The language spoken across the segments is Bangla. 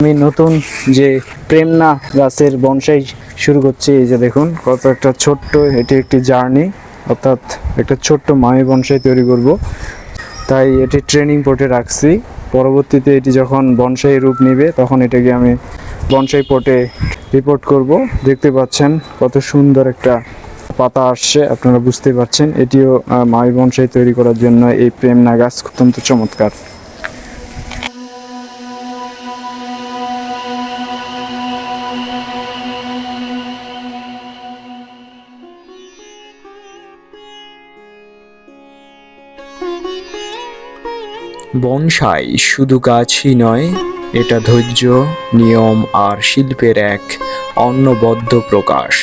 আমি নতুন যে প্রেমনা গাছের বনসাই শুরু করছি, এই যে দেখুন, কত একটা ছোট্ট, এটি একটি জার্নি, অর্থাৎ একটা ছোট্ট মামি বনসাই তৈরি করব। তাই এটি ট্রেনিং পটে রাখছি। পরবর্তীতে এটি যখন বনসাই রূপ নেবে, তখন এটাকে আমি বনসাই পটে রিপোর্ট করব। দেখতে পাচ্ছেন কত সুন্দর একটা পাতা আসছে, আপনারা বুঝতে পারছেন। এটিও মামি বনসাই তৈরি করার জন্য এই প্রেমনা গাছ অত্যন্ত চমৎকার। বনসাই শুধু গাছই নয়, এটা ধৈর্য, নিয়ম আর শিল্পের এক অন্নবদ্ধ প্রকাশ।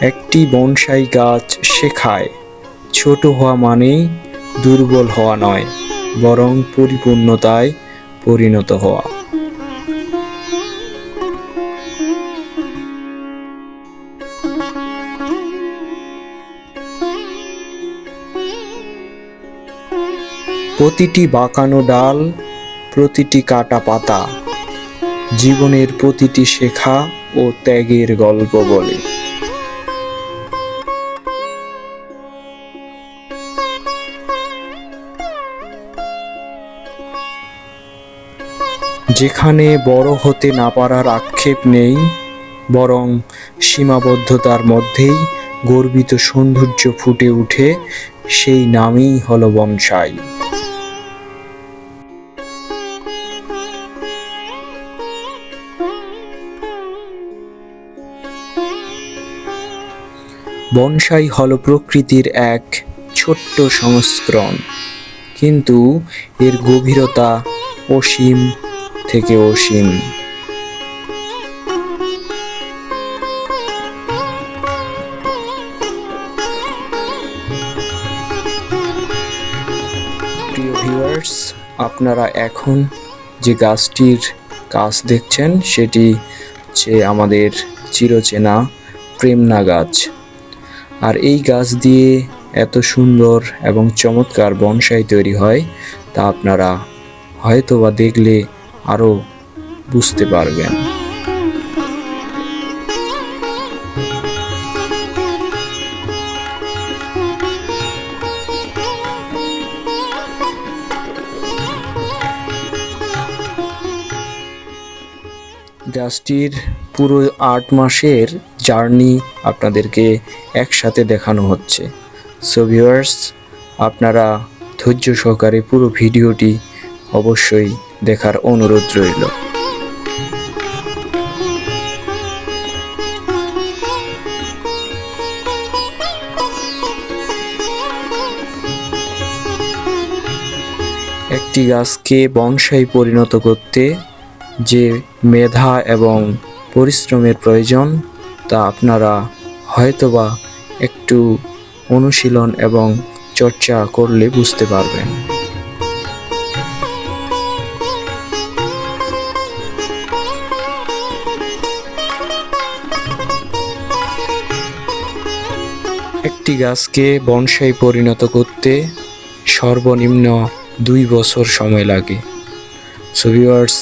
একটি বনসাই গাছ শেখায়, ছোট হওয়া মানেই দুর্বল হওয়া নয়, বরং পরিপূর্ণতায় পরিণত হওয়া। প্রতিটি বাঁকানো ডাল, প্রতিটি কাটা পাতা, জীবনের প্রতিটি শেখা ও ত্যাগের গল্প বলে। যেখানে বড় হতে না পারার আক্ষেপ নেই, বরং সীমাবদ্ধতার মধ্যেই গর্বিত সৌন্দর্য ফুটে ওঠে সেই নামই হলো বনসাই। বনসাই হল প্রকৃতির এক ছোট্ট সংস্করণ। কিন্তু এর গভীরতা অসীম থেকে অসীম। প্রিয় ভিউয়ার্স, আপনারা এখন যে গাছটির গাছ দেখছেন, সেটি হচ্ছে আমাদের চিরচেনা প্রেমনা গাছ। আর এই গাছ দিয়ে এত সুন্দর এবং চমৎকার বনসাই তৈরি হয়, তা আপনারা হয়তো বা দেখলে আরও বুঝতে পারবেন। গাছটির পুরো আট মাসের জার্নি আপনাদেরকে একসাথে দেখানো হচ্ছে। সো ভিউয়ার্স আপনারা ধৈর্য সহকারে পুরো ভিডিওটি অবশ্যই দেখার অনুরোধ রইল। একটি গাছকে বনসাই পরিণত করতে যে মেধা এবং পরিশ্রমের প্রয়োজন তা আপনারা হয়তোবা একটু অনুশীলন এবং চর্চা করলে বুঝতে পারবেন। একটি গাছকে বনসাই পরিণত করতে সর্বনিম্ন দুই বছর সময় লাগে। সো ভিউয়ার্স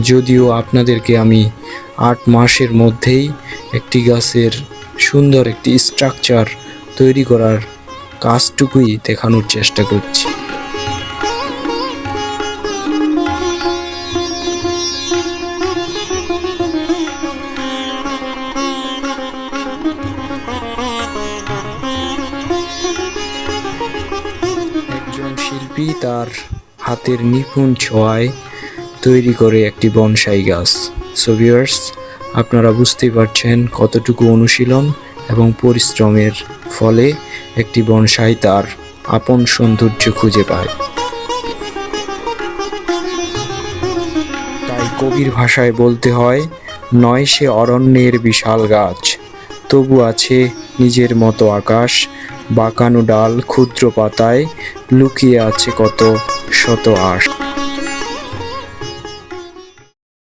যদিও আপনাদেরকে আমি আট মাসের মধ্যেই একটি গাছের সুন্দর একটি স্ট্রাকচার তৈরি করার কাজটুকুই দেখানোর চেষ্টা করছি। একজন শিল্পী তার হাতের নিপুণ ছোঁয়ায় তৈরি করে একটি বনসাই গাছ। সো আপনারা বুঝতেই পারছেন কতটুকু অনুশীলন এবং পরিশ্রমের ফলে একটি বনসাই তার আপন সৌন্দর্য খুঁজে পায়। তাই কবির ভাষায় বলতে হয়, নয় সে অরণ্যের বিশাল গাছ। তবু আছে নিজের মতো আকাশ, বাঁকানো ডাল ক্ষুদ্র পাতায় লুকিয়ে আছে কত শত আশ।